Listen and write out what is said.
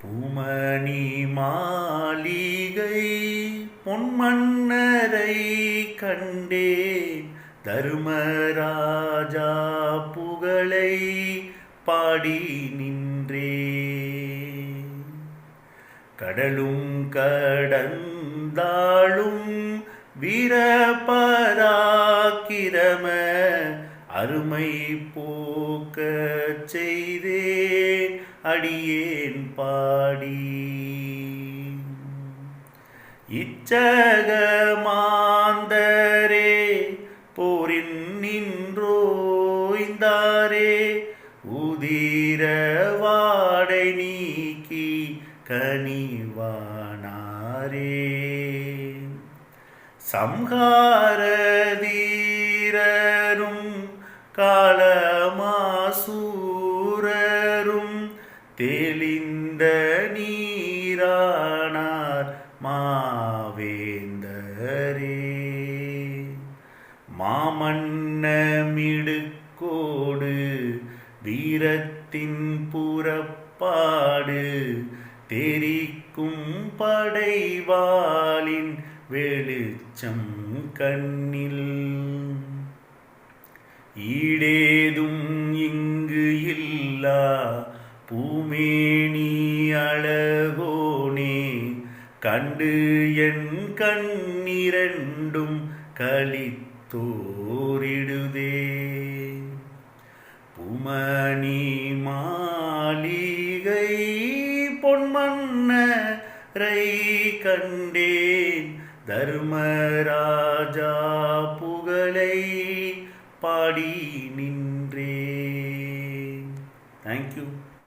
பூமணி மாளிகை பொன்மன்னரை கண்டேன் தர்மராஜா புகழை பாடி நின்றே. கடலும் கடந்தாளும் வீரபராக்கிரம அருமை போக்க செய்தே. அடியேன் பாடி இச்சகமாந்தரே போரின் நின்றோய்ந்தாரே உதிர வாடை நீக்கி கனிவானாரே சம்ஹாரதீரரும் காலமாசூரரும் தெளிந்த நீரானார் மாவேந்தரே. மாமன்னமிடுக்கோடு வீரத்தின் புறப்பாடு தெரிக்கும் படைவாளின் வெளிச்சம் கண்ணில். ஈடேது பூமேனி அழகோனே கண்டு என் கண்ணிரண்டும் கழித்தோரிடுதே. புமணி மாளிகை பொன்மன்னரை கண்டேன் தர்மராஜா புகழை பாடி நின்றேன். தேங்க்யூ